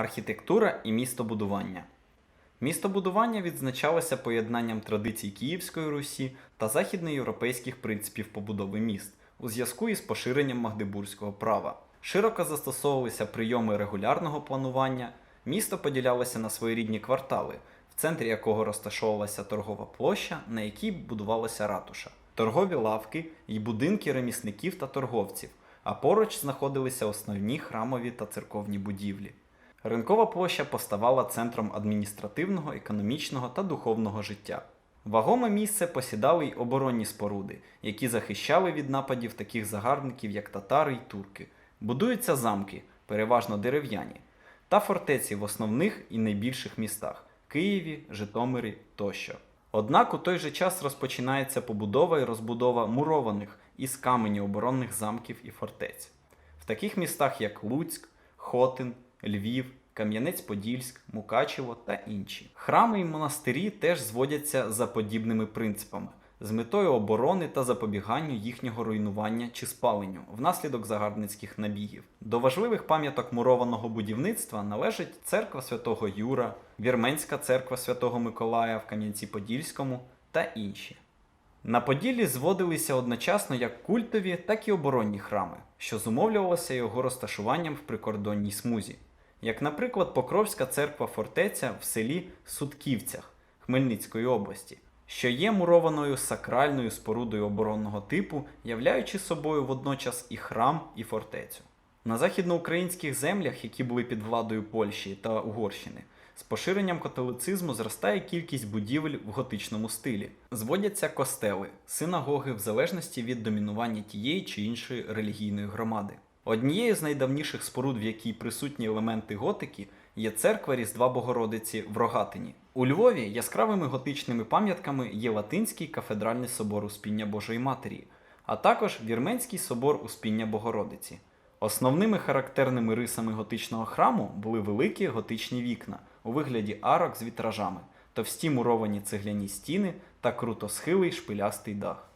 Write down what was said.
Архітектура і містобудування. Містобудування відзначалося поєднанням традицій Київської Русі та західноєвропейських принципів побудови міст у зв'язку із поширенням магдебурзького права. Широко застосовувалися прийоми регулярного планування, місто поділялося на своєрідні квартали, в центрі якого розташовувалася торгова площа, на якій будувалася ратуша, торгові лавки і будинки ремісників та торговців, а поруч знаходилися основні храмові та церковні будівлі. Ринкова площа поставала центром адміністративного, економічного та духовного життя. Вагоме місце посідали й оборонні споруди, які захищали від нападів таких загарбників, як татари й турки. Будуються замки, переважно дерев'яні, та фортеці в основних і найбільших містах Києві, Житомирі тощо. Однак у той же час розпочинається побудова і розбудова мурованих із каменю оборонних замків і фортець. В таких містах, як Луцьк, Хотин, Львів, Кам'янець-Подільськ, Мукачево та інші. Храми і монастирі теж зводяться за подібними принципами з метою оборони та запобіганню їхнього руйнування чи спаленню внаслідок загарбницьких набігів. До важливих пам'яток мурованого будівництва належить церква святого Юра, Вірменська церква святого Миколая в Кам'янці-Подільському та інші. На Поділлі зводилися одночасно як культові, так і оборонні храми, що зумовлювалося його розташуванням в прикордонній смузі, як, наприклад, Покровська церква фортеця в селі Сутківцях Хмельницької області, що є мурованою сакральною спорудою оборонного типу, являючи собою водночас і храм, і фортецю. На західноукраїнських землях, які були під владою Польщі та Угорщини, з поширенням католицизму зростає кількість будівель в готичному стилі. Зводяться костели, синагоги в залежності від домінування тієї чи іншої релігійної громади. Однією з найдавніших споруд, в якій присутні елементи готики, є церква Різдва Богородиці в Рогатині. У Львові яскравими готичними пам'ятками є Латинський кафедральний собор Успіння Божої Матері, а також Вірменський собор Успіння Богородиці. Основними характерними рисами готичного храму були великі готичні вікна у вигляді арок з вітражами, товсті муровані цегляні стіни та крутосхилий шпилястий дах.